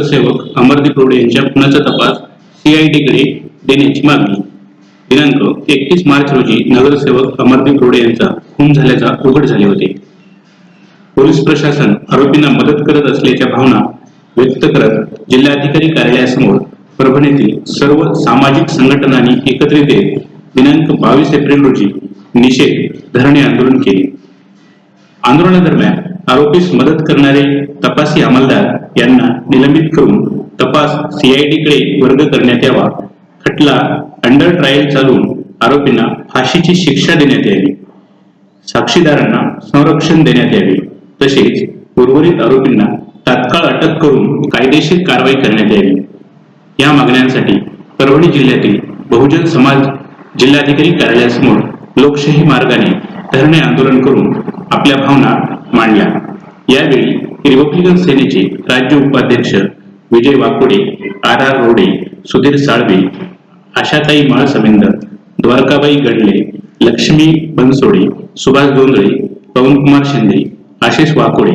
नगरसेवक अमरदीप रोडे यांच्या खुनाचा तपास सीआयडीकडे देण्याची मागणी. दिनांक एकतीस मार्च रोजी नगरसेवक अमरदीप रोडे यांचा खून झाल्याचा उघड झाले होते. पोलीस प्रशासन आरोपींना मदत करत असल्याच्या भावना व्यक्त करत जिल्हाधिकारी कार्यालयासमोर परभणीतील सर्व सामाजिक संघटनांनी एकत्रित येत दिनांक बावीस एप्रिल रोजी निषेध धरणे आंदोलन केले. आंदोलनादरम्यान आरोपीस मदत करणारे तपासी अंमलदार यांना निलंबित करून तपास सीआयडीकडे वर्ग करण्यात यावा. खटला अंडर ट्रायल चालून आरोपींना फाशीची शिक्षा देण्यात यावी. साक्षीदारांना संरक्षण देण्यात यावे. तसेच उर्वरित आरोपींना तात्काळ अटक करून कायदेशीर कारवाई करण्यात यावी. या मागण्यांसाठी परभणी जिल्ह्यातील बहुजन समाज जिल्हाधिकारी कार्यालयासमोर लोकशाही मार्गाने धरणे आंदोलन करून आपल्या भावना मांडल्या. यावेळी रिपब्लिकन सेनेचे राज्य उपाध्यक्ष विजय वाकोडे आर आर रोडे सुधीर साळवे आशाताई माळसमेंदर द्वारकाबाई गडले लक्ष्मी बनसोडे सुभाष धोंदळे पवनकुमार शिंदे आशिष वाकोडे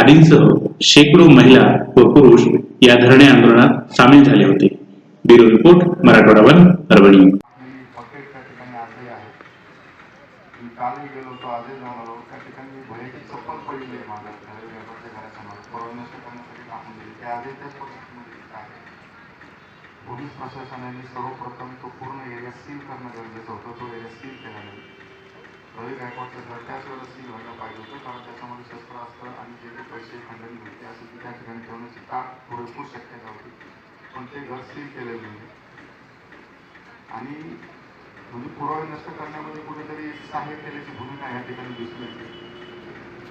आदींसह शेकडो महिला व पुरुष या धरणे आंदोलनात सामील झाले होते. Bureau report Marathwada one Parbhani मी पकेट त्या ठिकाणी आणलेले आहे मी कालही गेलो होतो आजही जाऊन आलो. त्या ठिकाणी भयाची चप्पल पडलेली आहे माझ्या घर व्यापारच्या घरासमोर परवानगी करण्यासाठी टाकून दिली. ते आजही त्याच परिस्थितीमध्ये आहे. पोलीस प्रशासनाने सर्वप्रथम तो पूर्ण एरिया सील करणं गरजेचं होतं. तो एरिया सील केला नाही. रवी गायकवाडचं घर त्याच वेळेला सील व्हायला पाहिजे होतं. कारण त्याच्यामध्ये असतं आणि जे काही पैसे खंडणी मिळते असे ती त्या ठिकाणी ठेवण्याची का पुरेपूर शक्यता होती. पण ते घर सील केलेलं नाही. आणि म्हणजे पुरावे नष्ट करण्यामध्ये कुठेतरी सहाय्य केल्याची भूमिका या ठिकाणी दिसून येते.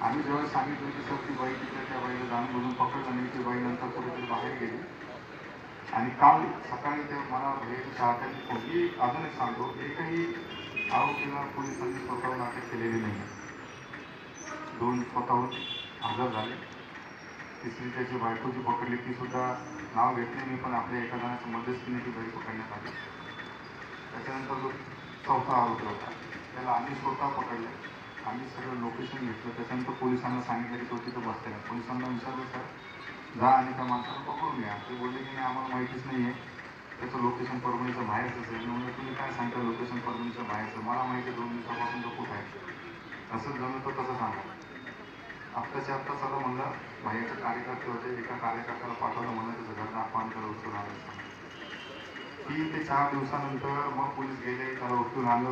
आम्ही जेव्हा सांगितलं की सर ती बाई तिथे त्या बाईला जाणून बुजून पकडलं नाही ती बाई नंतर कुठेतरी बाहेर गेली. आणि काल सकाळी ते मला भेट चाहत्यांनी कोणती अजून एक सांगतो एकही आरोपीला पोलिसांनी स्वतःहून अटक केलेली नाही. दोन स्वतःहून हजर झाले. तिसरी त्याची बायको जी पकडली ती सुद्धा नाव घेतले मी पण आपल्या एका जणाच्या मध्यस्थीने ती बाई पकडण्यात आली. त्याच्यानंतर जो चौथा आरोपी होता त्याला आम्ही स्वतः पकडले आम्ही सगळं लोकेशन घेतलं त्याच्यानंतर पोलिसांना सांगितलं की तो तिथं बसलेला पोलिसांना विचारलं सर जा आणि त्या माणसाला पकडून घ्या ते बोलले की नाही आम्हाला माहितीच नाही आहे त्याचं लोकेशन परभणीचं बाहेरच असेल म्हणजे तुम्ही काय सांगता लोकेशन परभणीचं बाहेरचं मला माहिती आहे दोन दिवसापासून तो कुठं आहे असं जमलं तर तसं सांगा आत्ताच्या आत्ता चला म्हणलं बाहेरचे कार्यकर्ते होते एका कार्यकर्त्याला पाठवलं म्हणलं त्याचं घर दाखवा करत उचलून तीन ते चार दिवसानंतर मग पोलीस गेले त्याला उचलून आणलं.